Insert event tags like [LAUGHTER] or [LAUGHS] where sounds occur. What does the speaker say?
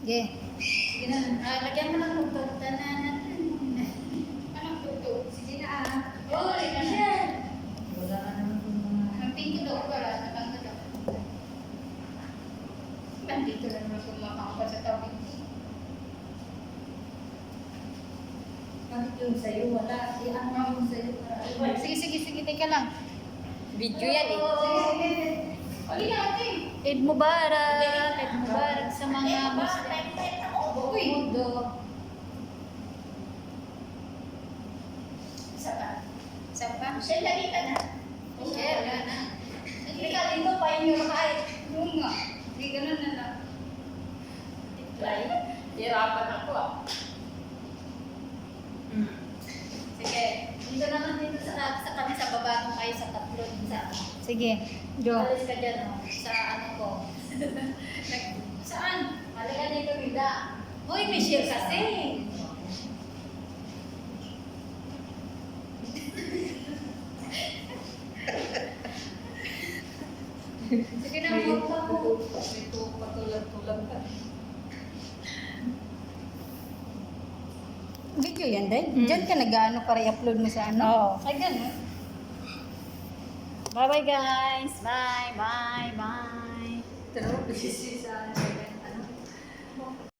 Sige. Sige na. Ah, lagyan mo ng tugtog. Tanan. Anong tugtog? Sige na ah. Oh, ikaw na. Wala ka naman kung mga... Ang pink ko daw para nakanga daw. Nandito na naman kumakakapa sa tabi. Bakit yung sa'yo wala? Si ano yung sa'yo para... Sige, sige, sige. Teka lang. Video yan eh. Sige, sige. Pali natin. Eid Mubarak. Eid Mubarak sa mga Muslim. Uy. Mundo. Isa pa. Isa pa. Michelle, lagi ka na. Share, wala na. Hindi ka dito pa yung kahit. Oo nga. Hindi, ganun na lang. Try. Hirapan ako ah. Hmm. Sige. Dito naman dito sa, sa kami sa baba nung kayo sa tatlo din sa Sige. Jo. Alis ka dyan oh, sa ano ko. [LAUGHS] Nag, saan? Halika dito Rida. Hoy, may share kasi. [LAUGHS] Sige na, huwag ka po. patulag-tulag ka. Video yan din? Mm. Diyan ka nag-ano para i-upload mo sa ano? Oo. Ay, ganun. Bye-bye guys. Bye, bye, bye. Pero busy sa...